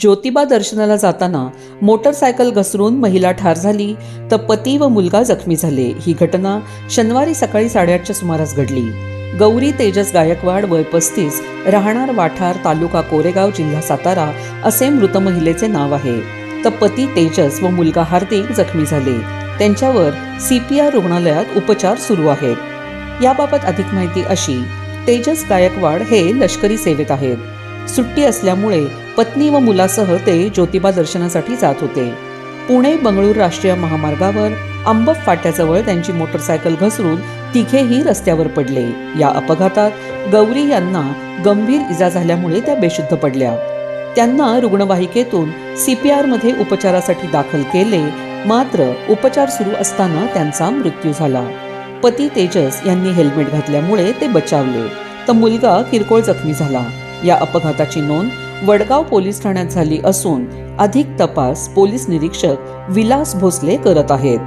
ज्योतिबा दर्शनाला जाताना मोटरसायकल घसरून महिला ठार झाली तर पती व मुलगा जखमी झाले. ही घटना शनिवारी सकाळी साडेआठच्या सुमारास घडली. गौरी तेजस गायकवाड वय पस्तीस राहणार वाठार तालुका कोरेगाव जिल्हा सातारा असे मृत महिलेचे नाव आहे. तर पती तेजस व मुलगा हार्दिक जखमी झाले. त्यांच्यावर सीपीआर रुग्णालयात उपचार सुरू आहेत. याबाबत अधिक माहिती अशी तेजस गायकवाड हे लष्करी सेवेत आहेत. सुट्टी असल्यामुळे पत्नी व मुलासह ते ज्योतिबा दर्शनासाठी जात होते. पुणे बंगळूर राष्ट्रीय महामार्गावर आंबप फाट्याजवळ त्यांची मोटरसायकल घसरून तिघेही रस्त्यावर पडले. या अपघातात गौरी यांना गंभीर इजा झाल्यामुळे त्या बेशुद्ध पडल्या. त्यांना रुग्णवाहिकेतून सीपीआरमध्ये उपचारासाठी दाखल केले मात्र उपचार सुरू असताना त्यांचा मृत्यू झाला. पती तेजस यांनी हेल्मेट घातल्यामुळे ते बचावले. तर मुलगा किरकोळ जखमी झाला. या अपघाताची नोंद वडगाव पोलीस ठाण्यात झाली असून अधिक तपास पोलीस निरीक्षक विलास भोसले करत आहेत.